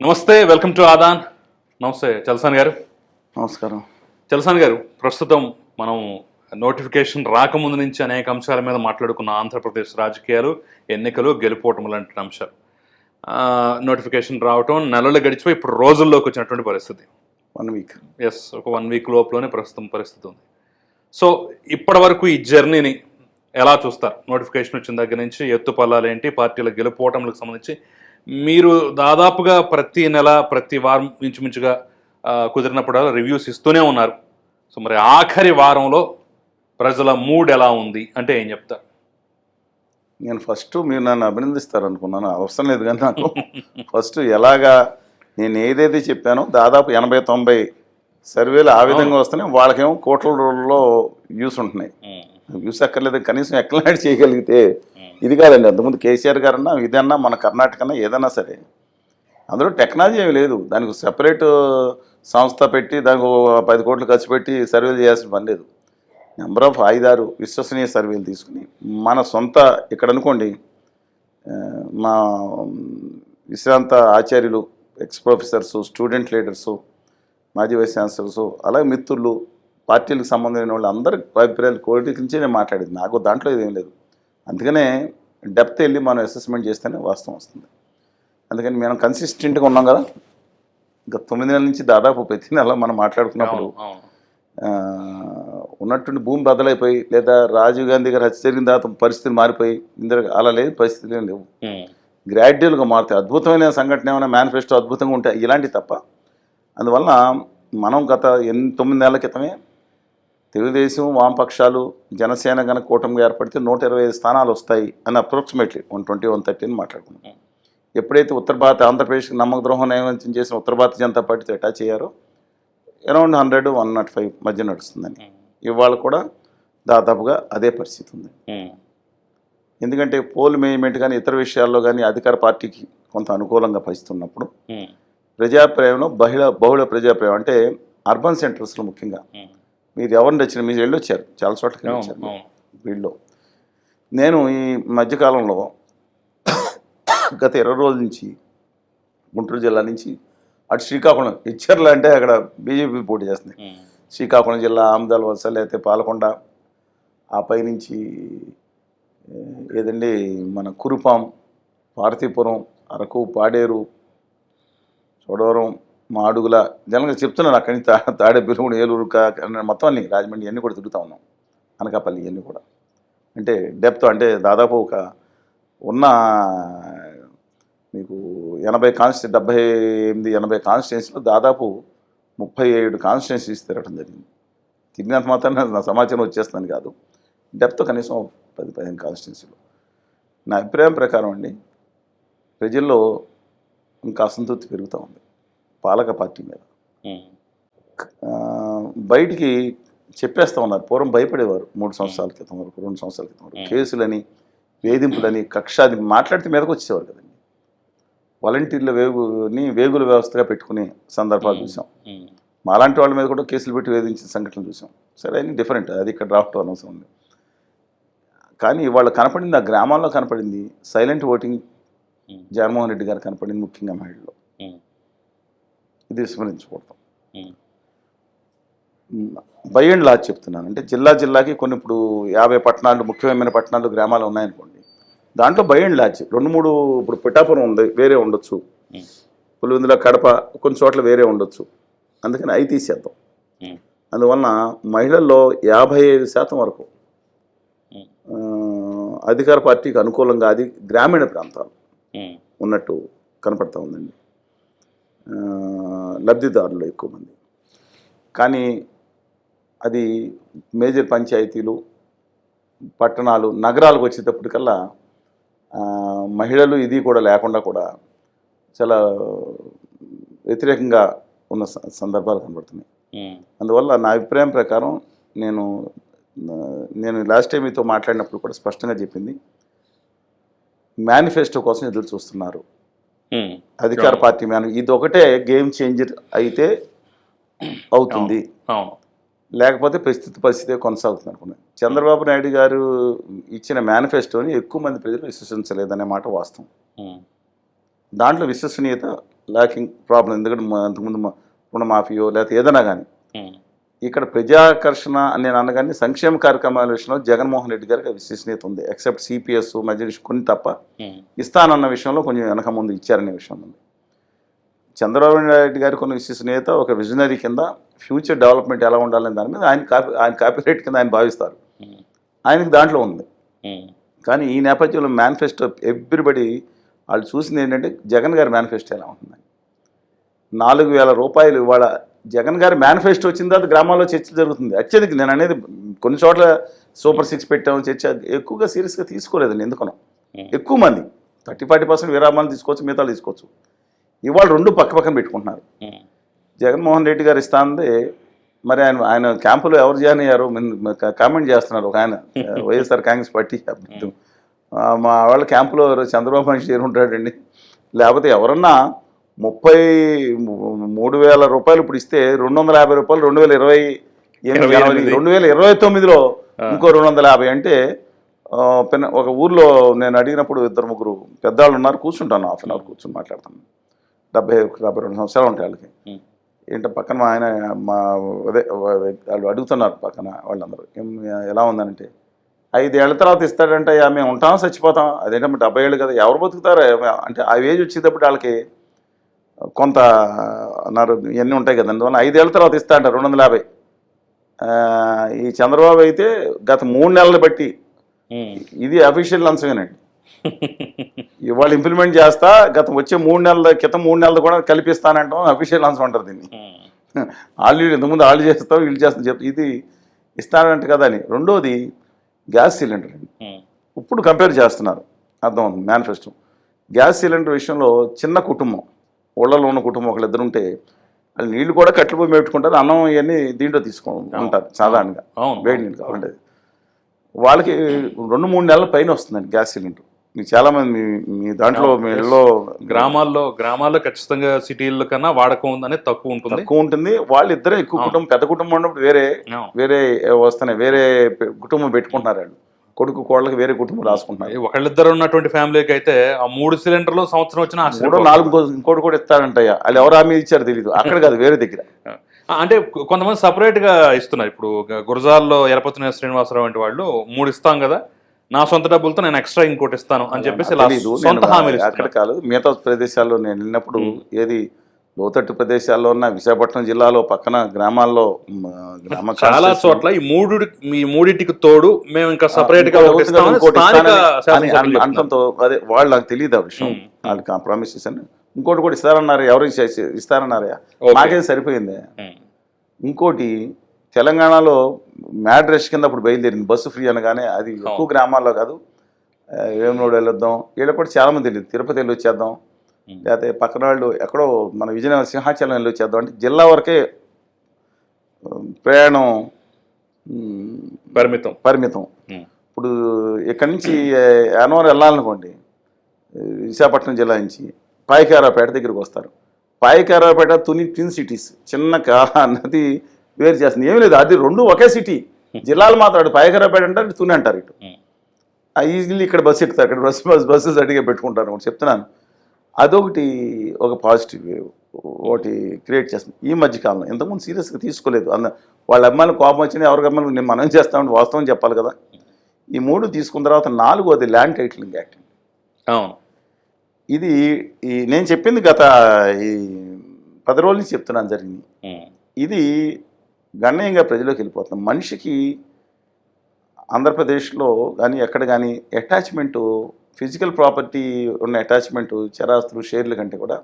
నమస్తే welcome to Aadan. నమస్తే చల్సాన్ గారు. నమస్కారం. చల్సాన్ గారు ప్రస్తుతం మనం నోటిఫికేషన్ రాకముందు నుంచి అనేక అంశాల మీద మాట్లాడుకున్న ఆంధ్రప్రదేశ్ రాజకీయాలు ఎన్నికలు గెలుపోవటం లాంటి అంశాలు. నోటిఫికేషన్ రావటం నెలలు గడిచిపోయి ఇప్పుడు రోజుల్లోకి వచ్చినటువంటి పరిస్థితి. వన్ వీక్ ఎస్ ఒక వన్ వీక్ లోపలనే ప్రస్తుతం పరిస్థితి ఉంది. సో ఇప్పటి వరకు ఈ జర్నీని ఎలా చూస్తారు? నోటిఫికేషన్ వచ్చిన దగ్గర నుంచి ఎత్తు పల్లాలేంటి పార్టీల గెలుపోవటంలకు సంబంధించి మీరు దాదాపుగా ప్రతి నెల ప్రతి వారం ఇంచుమించుగా కుదిరినప్పుడల్లా రివ్యూస్ ఇస్తూనే ఉన్నారు. సో మరి ఆఖరి వారంలో ప్రజల మూడ్ ఎలా ఉంది? అంటే ఏం చెప్తారు నేను ఫస్ట్ మీరు నన్ను అభినందిస్తారు అనుకున్నాను అవసరం లేదు కానీ నాకు. ఫస్ట్ ఎలాగా నేను ఏదైతే చెప్పానో దాదాపు ఎనభై తొంభై సర్వేలు ఆ విధంగా వస్తున్నాయి. వాళ్ళకేమో కోట్ల రోజుల్లో వ్యూస్ ఉంటున్నాయి. వ్యూస్ అక్కర్లేదు కనీసం ఎక్కలాంటి చేయగలిగితే ఇది కాదండి అంతకుముందు కేసీఆర్ గారన్నా ఇదన్నా మన కర్ణాటక అన్నా ఏదన్నా సరే. అందులో టెక్నాలజీ ఏమి లేదు. దానికి సెపరేట్ సంస్థ పెట్టి దానికి పది కోట్లు ఖర్చు పెట్టి సర్వేలు చేయాల్సిన పని లేదు. నెంబర్ ఆఫ్ ఐదారు విశ్వసనీయ సర్వేలు తీసుకుని మన సొంత ఇక్కడ అనుకోండి మా విశ్రాంత ఆచార్యులు ఎక్స్ ప్రొఫెసర్సు స్టూడెంట్ లీడర్సు మాజీ వైస్ ఛాన్సలర్సు అలాగే మిత్రులు పార్టీలకు సంబంధించిన వాళ్ళు అందరి అభిప్రాయాలు క్వాలిటీ నుంచే నేను మాట్లాడేది. నాకు దాంట్లో ఇదేం లేదు. అందుకనే డెప్త్ వెళ్ళి మనం అసెస్మెంట్ చేస్తేనే వాస్తవం వస్తుంది. అందుకని మనం కన్సిస్టెంట్గా ఉన్నాం కదా? ఇంకా తొమ్మిది నెలల నుంచి దాదాపు ప్రతి నెల మనం మాట్లాడుకున్నప్పుడు ఉన్నట్టుండి భూమి బద్దలైపోయి లేదా రాజీవ్ గాంధీ గారు హత్య జరిగిన తర్వాత పరిస్థితులు మారిపోయి ఇందులో అలా లేదు పరిస్థితులు ఏం లేవు. గ్రాడ్యువల్గా మారుతాయి అద్భుతమైన సంఘటన ఏమైనా మేనిఫెస్టో అద్భుతంగా ఉంటాయి ఇలాంటివి తప్ప. అందువల్ల మనం గత ఎన్ తొమ్మిది నెలల క్రితమే తెలుగుదేశం వామపక్షాలు జనసేన కనుక కూటమిగా ఏర్పడితే నూట ఇరవై ఐదు స్థానాలు వస్తాయి అని approximately one twenty one thirty అని మాట్లాడుకున్నాం. ఎప్పుడైతే ఉత్తర భారత ఆంధ్రప్రదేశ్కి నమ్మక ద్రోహం నియమించిన చేసిన ఉత్తర భారత జనతా పార్టీతో అటాచ్ అయ్యారో around hundred one not five మధ్య నడుస్తుందని. ఇవాళ కూడా దాదాపుగా అదే పరిస్థితి ఉంది. ఎందుకంటే పోల్ మేనేజ్మెంట్ కానీ ఇతర విషయాల్లో కానీ అధికార పార్టీకి కొంత అనుకూలంగా పరిస్థితున్నప్పుడు ప్రజాప్రేమలో బహుళ బహుళ ప్రజాప్రేమ అంటే అర్బన్ సెంటర్స్లో ముఖ్యంగా. మీరు ఎవరిని తెచ్చిన మీరు వెళ్ళొచ్చారు. చాలా అవును వీళ్ళు. నేను ఈ మధ్యకాలంలో గత ఇరవై రోజుల నుంచి గుంటూరు జిల్లా నుంచి అటు శ్రీకాకుళం ఇచ్చర్లు అంటే అక్కడ బీజేపీ పోటీ చేస్తుంది. శ్రీకాకుళం జిల్లా ఆమదాల వలస లేకపోతే పాలకొండ ఆ పైనుంచి ఏదండి మన కురుపాం పార్తీపురం అరకు పాడేరు చోడవరం మాడుగుల జనంగా చెప్తున్నాను అక్కడి నుంచి తాడే పిలుగుడు ఏలూరు మొత్తం అన్ని రాజమండ్రి ఇవన్నీ కూడా తిరుగుతూ ఉన్నాం. అనకాపల్లి ఇవన్నీ కూడా. అంటే డెప్త్ అంటే దాదాపు ఒక ఉన్న మీకు ఎనభై కాన్స్టి డెబ్బై ఎనిమిది ఎనభై కాన్స్టిట్యున్సీలో దాదాపు ముప్పై ఏడు కాన్స్టిట్యున్సీస్ తిరగడం జరిగింది. తిరిగినంత మాత్రం నా సమాచారం వచ్చేస్తుందని కాదు. డెప్త్ కనీసం పది పదిహేను కాన్స్టిట్యున్సీలు. నా అభిప్రాయం ప్రకారం అండి ప్రజల్లో ఇంకా అసంతృప్తి పెరుగుతూ ఉంది. పాలక పార్టీ మీద. బయటికి చెప్పేస్తా ఉన్నారు. పూర్వం భయపడేవారు మూడు సంవత్సరాల క్రితం వరకు రెండు సంవత్సరాల క్రితం వరకు. కేసులని వేధింపులని కక్షాది మాట్లాడితే మీదకి వచ్చేవారు కదండి. వాలంటీర్ల వేగుని వేగుల వ్యవస్థగా పెట్టుకునే సందర్భాలు చూసాం. మాలాంటి వాళ్ళ మీద కూడా కేసులు పెట్టి వేధించిన సంఘటనలు చూసాం. సరే అది డిఫరెంట్ అది ఇక్కడ రావటం అనవసరం ఉంది కానీ వాళ్ళు కనపడింది ఆ గ్రామాల్లో కనపడింది. సైలెంట్ ఓటింగ్ జగన్మోహన్ రెడ్డి గారు కనపడింది ముఖ్యంగా మహిళల్లో. ఇది విస్మరించకూడదు. బై అండ్ లాజ్ చెప్తున్నాను. అంటే జిల్లా జిల్లాకి కొన్ని ఇప్పుడు యాభై పట్టణాలు ముఖ్యమైన పట్టణాలు గ్రామాలు ఉన్నాయనుకోండి. దాంట్లో బై అండ్ లాజ్ రెండు మూడు ఇప్పుడు పిఠాపురం ఉంది వేరే ఉండొచ్చు. పులివెందుల కడప కొన్ని చోట్ల వేరే ఉండొచ్చు. అందుకని అవి తీసేద్దాం. అందువలన మహిళల్లో యాభై ఐదు శాతం వరకు అధికార పార్టీకి అనుకూలంగా అది గ్రామీణ ప్రాంతాలు ఉన్నట్టు కనపడతా ఉందండి. లబ్ధిదారులు ఎక్కువ మంది. కానీ అది మేజర్ పంచాయతీలు పట్టణాలు నగరాలకు వచ్చేటప్పటికల్లా మహిళలు ఇది కూడా లేకుండా కూడా చాలా వ్యతిరేకంగా ఉన్న సందర్భాలు కనబడుతున్నాయి. అందువల్ల నా అభిప్రాయం ప్రకారం నేను నేను లాస్ట్ టైం మీతో మాట్లాడినప్పుడు కూడా స్పష్టంగా చెప్పింది మేనిఫెస్టో కోసం ఎదురు చూస్తున్నారు. అధికార పార్టీ మేన ఇది ఒకటే గేమ్ చేంజర్ అయితే అవుతుంది. లేకపోతే ప్రస్తుత పరిస్థితి కొనసాగుతుంది అనుకున్నాను చంద్రబాబు నాయుడు గారు ఇచ్చిన మేనిఫెస్టోని ఎక్కువ మంది ప్రజలు విశ్వసించలేదనే మాట వాస్తవం. దాంట్లో విశ్వసనీయత ల్యాకింగ్ ప్రాబ్లం ఎందుకంటే అంతకుముందు రుణమాఫీయో లేకపోతే ఏదైనా కానీ. ఇక్కడ ప్రజాకర్షణ అని నేను అనగానే సంక్షేమ కార్యక్రమాల విషయంలో జగన్మోహన్ రెడ్డి గారికి విశ్వసనీయత ఉంది. ఎక్సెప్ట్ సిపిఎస్ మధ్య కొన్ని తప్ప ఇస్తానన్న విషయంలో కొంచెం వెనక ముందు ఇచ్చారనే విషయం ఉంది. చంద్రబాబు నాయుడు గారి కొన్ని విశ్వసనీయత ఒక విజనరీ కింద ఫ్యూచర్ డెవలప్మెంట్ ఎలా ఉండాలనే దాని మీద ఆయన కాపీ ఆయన కాపీ రైట్ కింద ఆయన భావిస్తారు. ఆయనకి దాంట్లో ఉంది. కానీ ఈ నేపథ్యంలో మేనిఫెస్టో ఎవ్రీబడి వాళ్ళు చూసింది ఏంటంటే జగన్ గారి మేనిఫెస్టో ఎలా ఉంటుంది నాలుగు వేల రూపాయలు ఇవాళ జగన్ గారి మేనిఫెస్టో వచ్చిన తర్వాత గ్రామాల్లో చర్చ జరుగుతుంది. అత్యధిక నేను అనేది కొన్ని చోట్ల సూపర్ సిక్స్ పెట్టాము చర్చ ఎక్కువగా సీరియస్గా తీసుకోలేదండి ఎందుకనో. ఎక్కువ మంది థర్టీ ఫార్టీ పర్సెంట్ విరామాలు తీసుకోవచ్చు మిగతాలు తీసుకోవచ్చు. ఇవాళ రెండు పక్క పక్కన పెట్టుకుంటున్నారు. జగన్మోహన్ రెడ్డి గారు ఇస్తాంది మరి ఆయన ఆయన క్యాంపులో ఎవరు జాయిన్ అయ్యారు కామెంట్ చేస్తున్నారు ఒక ఆయన వైఎస్ఆర్ కాంగ్రెస్ పార్టీ మా వాళ్ళ క్యాంపులో చంద్రబాబు నాయుడు చేరి ఉంటాడండి. లేకపోతే ఎవరన్నా ముప్పై మూడు వేల రూపాయలు ఇప్పుడు ఇస్తే రెండు వందల యాభై రూపాయలు రెండు వేల ఇరవై ఎనిమిది. రెండు వేల ఇరవై తొమ్మిదిలో ఇంకో రెండు వందల యాభై అంటే ఒక ఊర్లో నేను అడిగినప్పుడు ఇద్దరు ముగ్గురు పెద్దవాళ్ళు ఉన్నారు కూర్చుంటాను హాఫ్ అన్ అవర్ కూర్చొని మాట్లాడతాను. డెబ్బై డెబ్బై రెండు సంవత్సరాలు ఉంటాయి వాళ్ళకి. ఏంటో పక్కన మా ఆయన మా అదే వాళ్ళు అడుగుతున్నారు పక్కన వాళ్ళందరూ ఎలా ఉందనంటే ఐదేళ్ళ తర్వాత ఇస్తాడంటే "అయ్యా, మేము ఉంటాం చచ్చిపోతాం అదేంటమ్మా డెబ్బై ఏళ్ళు కదా ఎవరు బతుకుతారు? అంటే ఆ ఏజ్ వచ్చేటప్పుడు వాళ్ళకి కొంత అన్నారు ఇవన్నీ ఉంటాయి కదా అందువల్ల ఐదేళ్ళ తర్వాత ఇస్తా అంటారు రెండు వందల యాభై ఈ చంద్రబాబు అయితే గత మూడు నెలలు బట్టి ఇది అఫీషియల్ లంచమేనండి ఇవాళ ఇంప్లిమెంట్ చేస్తా గత వచ్చే మూడు నెలల క్రితం మూడు నెలలు కూడా కల్పిస్తానంటాం అఫీషియల్ లంచం అంటారు దీన్ని. ఆల్రెడీ ఇంతకుముందు వాళ్ళు చేస్తాం వీళ్ళు చేస్తాం చెప్ ఇది ఇస్తానంట కదా అని. రెండోది గ్యాస్ సిలిండర్ అండి. ఇప్పుడు కంపేర్ చేస్తున్నారు అర్థం అవుతుంది మేనిఫెస్టో. గ్యాస్ సిలిండర్ విషయంలో చిన్న కుటుంబం ఊళ్ళలో ఉన్న కుటుంబం ఒకళ్ళిద్దరు ఉంటే వాళ్ళు నీళ్ళు కూడా కట్లు పోయి పెట్టుకుంటారు అన్నం ఇవన్నీ దీంట్లో తీసుకో ఉంటారు సాధారణంగా. వేడి నీళ్ళు కావాలి వాళ్ళకి రెండు మూడు నెలల పైన వస్తుందండి గ్యాస్ సిలిండర్. మీకు చాలా మంది మీ దాంట్లో మీ ఇళ్ళలో గ్రామాల్లో గ్రామాల్లో ఖచ్చితంగా సిటీల కన్నా వాడకం అనేది తక్కువ ఉంటుంది. తక్కువ ఉంటుంది. వాళ్ళు ఇద్దరే ఎక్కువ కుటుంబం పెద్ద కుటుంబం ఉన్నప్పుడు వేరే. వేరే వస్తున్నాయి వేరే కుటుంబం పెట్టుకుంటున్నారు వాళ్ళు. కొడుకు కోళ్ళకి వేరే కుటుంబం రాసుకుంటున్నారు. ఒకళ్ళిద్దరు ఉన్నటువంటి ఫ్యామిలీకి అయితే ఆ మూడు సిలిండర్లు సంవత్సరం వచ్చిన మూడో నాలుగు ఇంకో- ఇంకోటి కూడా ఇస్తారంటయ్యా. వాళ్ళు ఎవరు హామీ ఇచ్చారు తెలియదు అక్కడ కాదు వేరే దగ్గర. అంటే కొంతమంది సపరేట్గా ఇస్తున్నారు. ఇప్పుడు గురజాల్లో ఎరపతిన శ్రీనివాసరావు వంటి వాళ్ళు మూడు ఇస్తాం కదా నా సొంత డబ్బులతో నేను ఎక్స్ట్రా ఇంకోటి ఇస్తాను అని చెప్పేసి అక్కడ. కాదు మిగతా ప్రదేశాల్లో నేను వెళ్ళినప్పుడు ఏది లోతట్టు ప్రదేశాల్లో ఉన్న విశాఖపట్నం జిల్లాలో పక్కన గ్రామాల్లో గ్రామ చాలా చోట్ల ఈ మూడు ఈ మూడింటికి తోడు మేము ఇంకా సపరేట్గా అదే వాళ్ళు నాకు తెలియదు ఆ విషయం. మ్. వాళ్ళకి ప్రామిస్ చేశాను. ఇంకోటి కూడా ఇస్తారన్నారు ఎవరు ఇస్తారన్నారయ్యా. నాకేం సరిపోయింది. ఇంకోటి తెలంగాణలో మ్యాడ్ రష్ కింద అప్పుడు బయలుదేరింది. బస్సు ఫ్రీ అనగానే అది ఎక్కువ గ్రామాల్లో కాదు. వేమనోడు వెళ్ళొద్దాం. వీళ్ళకి కూడా చాలా మంది తెలియదు. తిరుపతి వెళ్ళి వచ్చేద్దాం. లేకపోతే పక్కన వాళ్ళు ఎక్కడో మన విజయనగరం సింహాచలం వెళ్ళి వచ్చేద్దాం అంటే జిల్లా వరకే ప్రయాణం పరిమితం. పరిమితం. ఇప్పుడు ఇక్కడి నుంచి యానవరం వెళ్ళాలనుకోండి విశాఖపట్నం జిల్లా నుంచి పాయకారాపేట దగ్గరికి వస్తారు. పాయకారాపేట తుని ట్విన్ సిటీస్ చిన్న కా- నది వేరు చేస్తుంది. ఏమీ లేదు అది రెండు ఒకే సిటీ జిల్లాలు మాత్రం పాయకారాపేట అంటారు తుని అంటారు ఇటు. ఈజీలీ ఇక్కడ బస్సు ఎక్కుతారు ఇక్కడ బస్సు బస్ బస్సెస్ అడిగే పెట్టుకుంటారు చెప్తున్నాను. అదొకటి ఒక పాజిటివ్ ఒకటి క్రియేట్ చేస్తుంది. ఈ మధ్యకాలంలో ఇంతకుముందు సీరియస్గా తీసుకోలేదు. అన్న వాళ్ళ అమ్మాయిలు కోపం వచ్చినా ఎవరికి అమ్మాయిలు నేను మనం చేస్తామని వాస్తవం చెప్పాలి కదా. ఈ మూడు తీసుకున్న తర్వాత నాలుగోది ల్యాండ్ టైటిలింగ్ యాక్ట్ అవును. ఇది ఈ నేను చెప్పింది గత ఈ పది రోజుల నుంచి చెప్తున్నాను జరిగింది. ఇది గణనీయంగా ప్రజలోకి వెళ్ళిపోతుంది. మనిషికి ఆంధ్రప్రదేశ్లో కానీ ఎక్కడ కానీ అటాచ్మెంట్ ఫిజికల్ ప్రాపర్టీ ఉన్న అటాచ్మెంట్ చరాస్తులు షేర్ల కంటే కూడా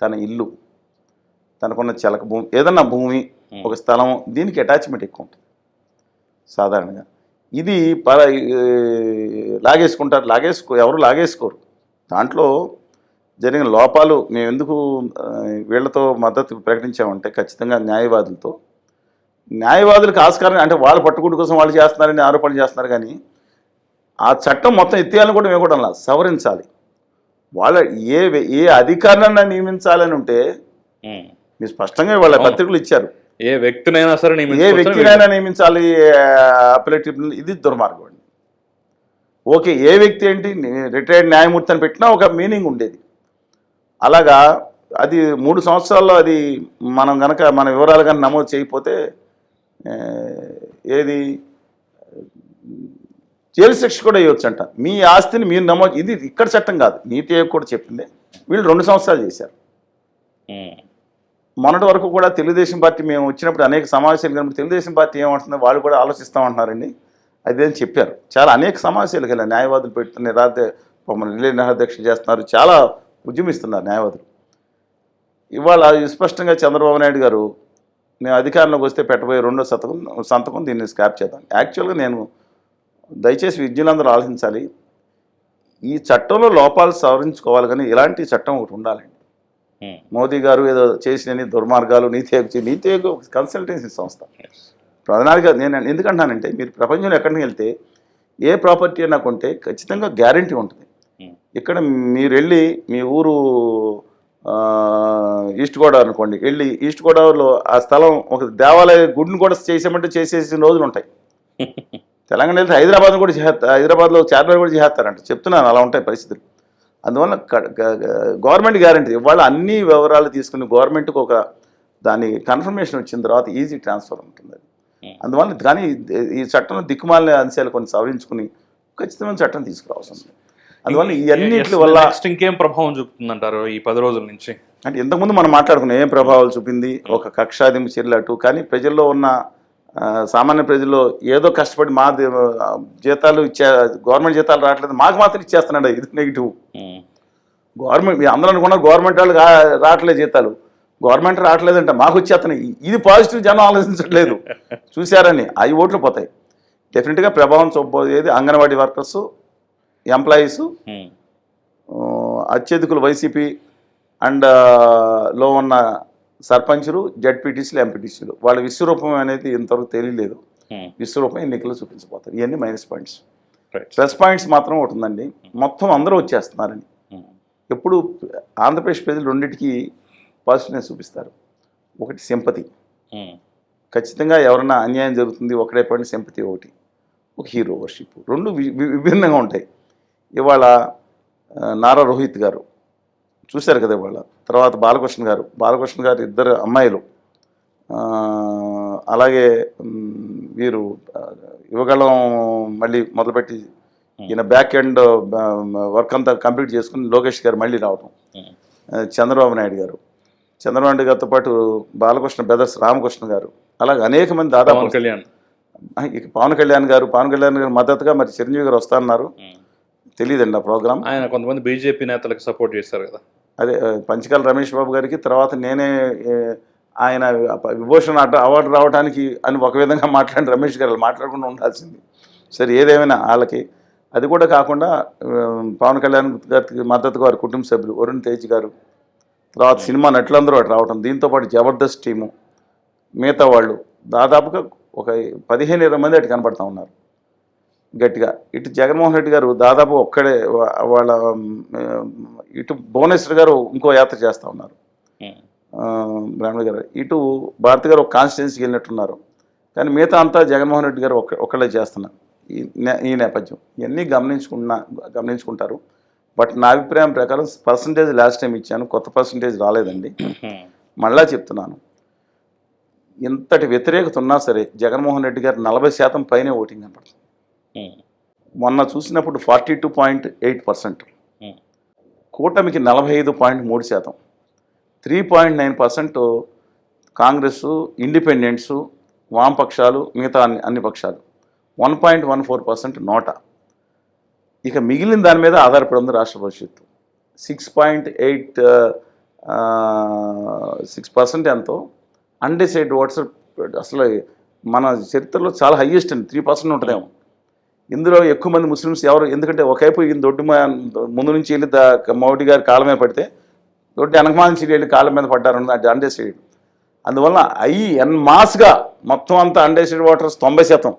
తన ఇల్లు తనకున్న చెలక భూమి ఏదన్నా భూమి ఒక స్థలం దీనికి అటాచ్మెంట్ ఎక్కువ ఉంటుంది. సాధారణంగా. ఇది పర లాగేసుకుంటారు లాగేసుకో ఎవరు లాగేసుకోరు. దాంట్లో జరిగిన లోపాలు మేము ఎందుకు వీళ్ళతో మద్దతు ప్రకటించామంటే ఖచ్చితంగా న్యాయవాదులతో న్యాయవాదులకు ఆస్కారం అంటే వాళ్ళ పట్టుకుంటు కోసం వాళ్ళు చేస్తున్నారని ఆరోపణ చేస్తున్నారు కానీ ఆ చట్టం మొత్తం ఎత్తేయాలని కూడా మేము కూడా అలా సవరించాలి. వాళ్ళ ఏ ఏ అధికారాన్ని నియమించాలని ఉంటే. మీరు స్పష్టంగా వాళ్ళ. పత్రికలు ఇచ్చారు. ఏ వ్యక్తినైనా సరే ఏ వ్యక్తినైనా నియమించాలి అప్పలేట్ ఇది దుర్మార్గం అండి. ఓకే ఏ వ్యక్తి ఏంటి? రిటైర్డ్ న్యాయమూర్తి అని పెట్టినా ఒక మీనింగ్ ఉండేది. అలాగా అది మూడు సంవత్సరాల్లో అది మనం గనక మన వివరాలు కానీ నమోదు చేయకపోతే ఏది? జైలు శిక్ష కూడా ఇవ్వచ్చంట మీ ఆస్తిని మీరు నమోదు ఇది ఇక్కడ చట్టం కాదు. నీతి ఆయోగ్ కూడా చెప్పింది. వీళ్ళు రెండు సంవత్సరాలు చేశారు. మొన్నటి వరకు కూడా తెలుగుదేశం పార్టీ మేము వచ్చినప్పుడు అనేక సమావేశాలు కనుక తెలుగుదేశం పార్టీ ఏమంటుందో వాళ్ళు కూడా ఆలోచిస్తామంటున్నారండి. అదే అని చెప్పారు. చాలా అనేక సమావేశాలు వెళ్ళారు న్యాయవాదులు పెడుతున్న నిరాధ రిలే నిరాధ్యక్ష చేస్తున్నారు. చాలా ఉద్యమిస్తున్నారు న్యాయవాదులు. ఇవాళ స్పష్టంగా చంద్రబాబు నాయుడు గారు నేను అధికారంలోకి వస్తే పెట్టబోయే రెండో శతకం సంతకం దీన్ని స్క్రాప్ చేద్దాం. యాక్చువల్గా నేను దయచేసి విద్యులందరూ ఆలోచించాలి. ఈ చట్టంలో లోపాలు సవరించుకోవాలి కానీ ఇలాంటి చట్టం ఒకటి ఉండాలండి ఉమ్, మోదీ గారు ఏదో చేసిన దుర్మార్గాలు నీతి ఆయోగ్ నీతి ఆయోగ్ ఒక కన్సల్టెన్సీ సంస్థ. ప్రధానంగా నేను ఎందుకంటానంటే మీరు ప్రపంచంలో ఎక్కడికి వెళ్తే ఏ ప్రాపర్టీ అయినా కొంటే ఖచ్చితంగా గ్యారంటీ ఉంటుంది. ఉమ్, ఇక్కడ మీరు వెళ్ళి మీ ఊరు ఈస్ట్ గోదావరి అనుకోండి వెళ్ళి ఈస్ట్ గోదావరిలో ఆ స్థలం ఒక దేవాలయ గుడిని కూడా చేసామంటే చేసేసిన రోజులు ఉంటాయి. తెలంగాణ వెళ్తే హైదరాబాద్ కూడా చేస్తారు హైదరాబాద్లో చార్మినార్ కూడా చేస్తారంట. చెప్తున్నాను అలా ఉంటాయి పరిస్థితులు. అందువల్ల గవర్నమెంట్ గ్యారంటీ. ఇవాళ అన్ని వివరాలు తీసుకుని గవర్నమెంట్కి ఒక దాని కన్ఫర్మేషన్ వచ్చిన తర్వాత ఈజీ ట్రాన్స్ఫర్ ఉంటుంది అది. అందువల్ల కానీ ఈ- చట్టంలో దిక్కుమాలిన అంశాలు కొన్ని సవరించుకుని ఖచ్చితమైన చట్టం తీసుకురావాల్సి ఉంది. అందువల్ల ఈ అన్నింటి వల్ల ఇంకేం ప్రభావం చూపుతుందంటారు ఈ పది రోజుల నుంచి? అంటే ఇంతకుముందు మనం మాట్లాడుకున్నాం ఏం ప్రభావాలు చూపింది? ఒక కక్షాదింపు చర్యలు అటు కానీ ప్రజల్లో ఉన్న సామాన్య ప్రజల్లో ఏదో కష్టపడి మా జీతాలు ఇచ్చే గవర్నమెంట్ జీతాలు రావట్లేదు మాకు మాత్రం ఇచ్చేస్తున్నాడు ఇది నెగిటివ్ గవర్నమెంట్ అందరూ అనుకున్నారు గవర్నమెంట్ వాళ్ళు రావట్లేదు జీతాలు. గవర్నమెంట్ రావట్లేదంట మాకు వచ్చేస్తున్నాయి ఇది పాజిటివ్ జనం ఆలోచించట్లేదు. చూశారని అవి ఓట్లు పోతాయి. డెఫినెట్గా ప్రభావం చూపబోయేది అంగన్వాడీ వర్కర్స్ ఎంప్లాయీస్ అత్యధికులు వైసీపీ అండ్లో ఉన్న సర్పంచులు జడ్పీటీసీలు ఎంపీటీసీలు. వాళ్ళ విశ్వరూపం అనేది ఇంతవరకు తెలియలేదు. ఉమ్, విశ్వరూపం ఎన్నికల్లో చూపించబోతారు. ఇవన్నీ మైనస్ పాయింట్స్. ప్లస్ పాయింట్స్ మాత్రం ఒకటి ఉందండి. మొత్తం అందరూ వచ్చేస్తున్నారని. ఉమ్, ఎప్పుడు ఆంధ్రప్రదేశ్ ప్రజలు రెండింటికి పాజిటివ్నెస్ చూపిస్తారు. ఒకటి సింపతి. ఖచ్చితంగా ఎవరన్నా అన్యాయం జరుగుతుంది ఒకటే పడిన సింపతి ఒకటి. ఒక హీరో వర్షిప్. రెండు విభిన్నంగా ఉంటాయి. ఇవాళ నారా రోహిత్ గారు చూశారు కదా ఇవాళ. తర్వాత బాలకృష్ణ గారు. బాలకృష్ణ గారు ఇద్దరు అమ్మాయిలు. అలాగే వీరు యువగళం మళ్ళీ మొదలుపెట్టి ఈయన బ్యాక్ ఎండ్ వర్క్ అంతా కంప్లీట్ చేసుకుని లోకేష్ గారు మళ్ళీ రావటం. చంద్రబాబు నాయుడు గారు. చంద్రబాబు నాయుడు గారితో పాటు బాలకృష్ణ బెదర్స్ రామకృష్ణ గారు. అలాగే అనేక మంది దాదాపు పవన్ కళ్యాణ్. పవన్ కళ్యాణ్ గారు పవన్ కళ్యాణ్ గారు మద్దతుగా మరి చిరంజీవి గారు వస్తారన్నారు ఉమ్. తెలియదండి ఆ ప్రోగ్రామ్. ఆయన కొంతమంది బీజేపీ నేతలకు సపోర్ట్ చేశారు కదా. అదే పంచకాల రమేష్ బాబు గారికి తర్వాత నేనే ఆయన విభూషణ్ అట అవార్డు రావడానికి అని ఒక విధంగా మాట్లాడిన రమేష్ గారు మాట్లాడకుండా ఉండాల్సింది. సరే ఏదేమైనా వాళ్ళకి. అది కూడా కాకుండా పవన్ కళ్యాణ్ గారికి మద్దతుగా వారి కుటుంబ సభ్యులు వరుణ్ తేజ్ గారు తర్వాత సినిమా నటులందరూ అటు రావటం దీంతో పాటు జబర్దస్త్ టీము మిగతా వాళ్ళు దాదాపుగా ఒక పదిహేను ఇరవై మంది అటు కనపడతా ఉన్నారు. గట్టిగా. ఇటు జగన్మోహన్ రెడ్డి గారు దాదాపు ఒక్కడే వాళ్ళ ఇటు భువనేశ్వర్ గారు ఇంకో యాత్ర చేస్తూ ఉన్నారు. బ్రాహ్మణ గారు. ఇటు భారతి గారు ఒక కాన్స్టిట్యున్సీకి వెళ్ళినట్టున్నారు. కానీ మిగతా అంతా జగన్మోహన్ రెడ్డి గారు ఒక్క ఒక్కళ్ళే చేస్తున్నారు. ఈ ఈ నేపథ్యం. ఇవన్నీ గమనించుకున్నా గమనించుకుంటారు. బట్ నా అభిప్రాయం ప్రకారం పర్సంటేజ్ లాస్ట్ టైం ఇచ్చాను. కొత్త పర్సంటేజ్ రాలేదండి. మళ్ళా చెప్తున్నాను. ఇంతటి వ్యతిరేకత ఉన్నా సరే జగన్మోహన్ రెడ్డి గారు నలభై శాతం పైనే ఓటింగ్ కనపడుతుంది. మొన్న చూసినప్పుడు forty two point eight percent. కూటమికి నలభై ఐదు పాయింట్ మూడు శాతం. Three point nine percent Congress independents వామపక్షాలు మిగతా అన్ని అన్ని పక్షాలు. One point one four percent NOTA. ఇక మిగిలిన దాని మీద ఆధారపడి ఉంది రాష్ట్ర భవిష్యత్తు. Six point eight six percent ఎంతో. అన్డిసైడ్ ఓట్స్ అసలు మన చరిత్రలో చాలా హయ్యెస్ట్ అండి. త్రీ పర్సెంట్ ఉంటుందేమో. ఇందులో ఎక్కువ మంది ముస్లిమ్స్ ఎవరు ఎందుకంటే ఒకవైపు ఈయన దొడ్డు ముందు నుంచి వెళ్ళి మోడీ గారి కాళ్ళ మీద పడితే దొడ్డి వెనకమాల నుంచి వెళ్ళి కాళ్ళ మీద పడ్డారు అది అండర్సైడ్ అందువల్ల అయ్యి ఎన్ మాస్గా మొత్తం అంతా అండర్సైడ్ ఓటర్స్ తొంభై శాతం.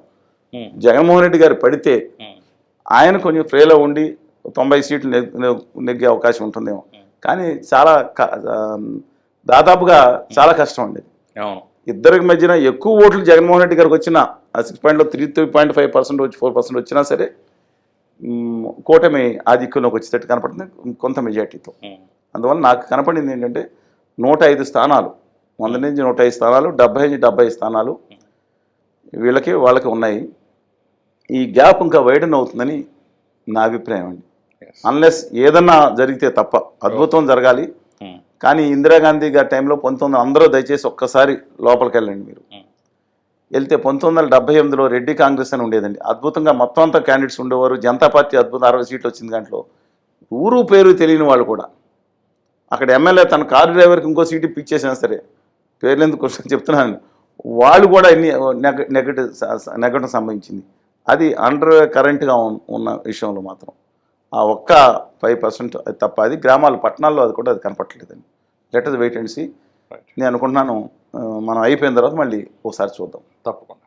జగన్మోహన్ రెడ్డి గారు పడితే ఆయన కొంచెం ఫ్రీలో ఉండి తొంభై సీట్లు నెగ్- నెగ్- నెగ్గే అవకాశం ఉంటుందేమో. కానీ చాలా దాదాపుగా చాలా కష్టం అండి. ఇద్దరికి మధ్యన ఎక్కువ ఓట్లు జగన్మోహన్ రెడ్డి గారికి వచ్చిన ఆ సిక్స్ పాయింట్లో three three point five percent వచ్చి ఫోర్ పర్సెంట్ వచ్చినా సరే కూటమి ఆధిక్యంలోకి వచ్చేటట్టు కనపడుతుంది కొంత మెజార్టీతో అందువల్ల నాకు కనపడింది ఏంటంటే నూట ఐదు స్థానాలు వంద నుంచి నూట ఐదు స్థానాలు డెబ్బై నుంచి డెబ్బై స్థానాలు వీళ్ళకి వాళ్ళకి ఉన్నాయి. ఈ గ్యాప్ ఇంకా వైడన్ అవుతుందని నా అభిప్రాయం అండి. అన్లెస్ ఏదన్నా జరిగితే తప్ప అద్భుతం జరగాలి. కానీ ఇందిరాగాంధీ గారి టైంలో పంతొమ్మిది అందరూ దయచేసి ఒక్కసారి లోపలికి వెళ్ళండి మీరు. వెళ్తే పంతొమ్మిది వందల డెబ్బై ఎనిమిదిలో రెడ్డి కాంగ్రెస్ అని ఉండేదండి. అద్భుతంగా మొత్తం అంతా క్యాండిడేట్స్ ఉండేవారు. జనతా పార్టీ అద్భుతం అరవై సీట్లు వచ్చింది దాంట్లో. ఊరు పేరు తెలియని వాళ్ళు కూడా. అక్కడ ఎమ్మెల్యే తన కారు డ్రైవర్కి ఇంకో సీట్ ఇప్పించేసినా సరే పేర్లు ఎందుకు క్వశ్చన్ చెప్తున్నాను. వాళ్ళు కూడా ఎన్ని నెగ నెగటివ్ నెగటివ్ సంభవించింది. అది అండర్ కరెంట్గా ఉన్న విషయంలో మాత్రం. ఆ ఒక్క ఫైవ్ పర్సెంట్ అది తప్ప అది గ్రామాలు పట్టణాల్లో అది కూడా అది కనపట్టలేదండి let us wait and see. నేను అనుకుంటున్నాను మనం అయిపోయిన తర్వాత మళ్ళీ ఒకసారి చూద్దాం. tapvana.